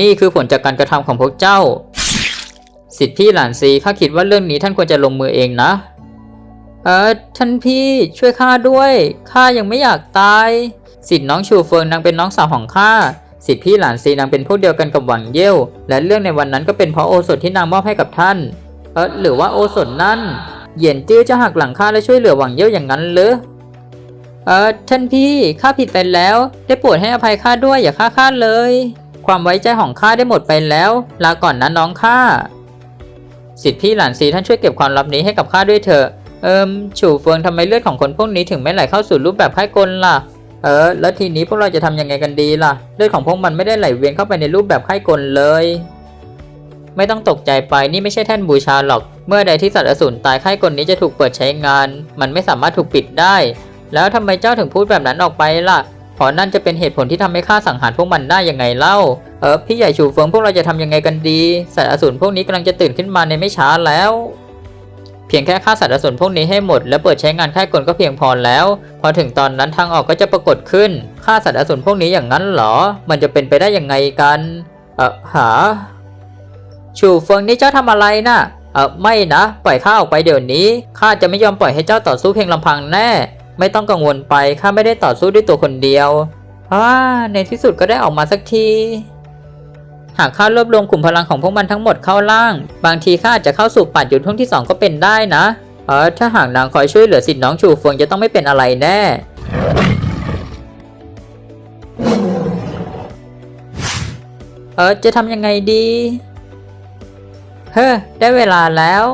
นี่คือผลจากการกระทำของพวกเจ้า สิทธิหลานซีข้าคิดว่าเรื่องนี้ท่านควรจะลงมือเองนะ เออท่านพี่ช่วยข้าด้วยข้ายังไม่อยากตาย สิทธิน้องชูเฟิงนางเป็นน้องสาวของข้าสิทธิพี่หลานซีนางเป็นพวกเดียวกันกับหวังเย่ยวและเรื่องในวันนั้นก็เป็นเพราะโอสถที่นางมอบให้กับท่าน เออหรือว่าโอสถนั่นเหยียนจื้อจะหักหลังข้าและช่วยเหลือหวังเย่ยวอย่างนั้นหรือเออท่านพี่ข้าผิดไปแล้ว ได้โปรดให้อภัยข้าด้วยอย่าฆ่าข้าเลย ความไว้ใจของข้าได้หมดไปแล้ว ลาก่อนนะน้องข้าสิทธิพี่หลานซีท่านช่วยเก็บความลับนี้ให้กับข้าด้วยเถอะ เอิมฉูเฟิงทำไมเลือดของคนพวกนี้ถึงไม่ไหลเข้าสู่รูปแบบไข้กลล่ะ เออ แล้วทีนี้พวกเราจะทำยังไงกันดีล่ะ เลือดของพวกมันไม่ได้ไหลเวียนเข้าไปในรูปแบบไข้กลเลย ไม่ต้องตกใจไปนี่ไม่ใช่แท่นบูชาหรอก เมื่อใดที่สัตว์อสูรตายไข้กลนี้จะถูกเปิดใช้งาน มันไม่สามารถถูกปิดได้ แล้วทำไมเจ้าถึงพูดแบบนั้นออกไปล่ะ เพราะนั่นจะเป็นเหตุผลที่ทำให้ข้าสังหารพวกมันได้ยังไงเล่า เออพี่ใหญ่ฉูเฟิงพวกเราจะทำยังไงกันดี สัตว์อสูรพวกนี้กำลังจะตื่นขึ้นมาในไม่ช้าแล้ว เพียงแค่ฆ่าสัตว์อสูรพวกนี้ให้หมด และเปิดใช้งานค่ายกลก็เพียงพอแล้ว พอถึงตอนนั้นทางออกก็จะปรากฏขึ้นฆ่าสัตว์อสูรพวกนี้อย่างนั้นเหรอ มันจะเป็นไปได้ยังไงกัน เออหา ชูเฟิงนี่เจ้าทำอะไรนะ่ะเออไม่นะ ปล่อยข้าออกไปเดี๋ยวนี้ข้าจะไม่ยอมปล่อยให้เจ้าต่อสู้เพียงลำพังแน่ ไม่ต้องกังวลไปข้าไม่ได้ต่อสู้ด้วยตัวคนเดียวอ่าในที่สุดก็ได้ออกมาสักที หากข้ารวบรวมกลุ่มพลังของพวกมันทั้งหมดเข้าล่าง บางทีข้าอาจจะเข้าสู่ปัดยุดท่วงที่2ก็เป็นได้นะ เออถ้าหากนางคอยช่วยเหลือสิทธิ์น้องชูเฟิงจะต้องไม่เป็นอะไรแน่เออจะทำยังไงดี เฮ้อได้เวลาแล้ว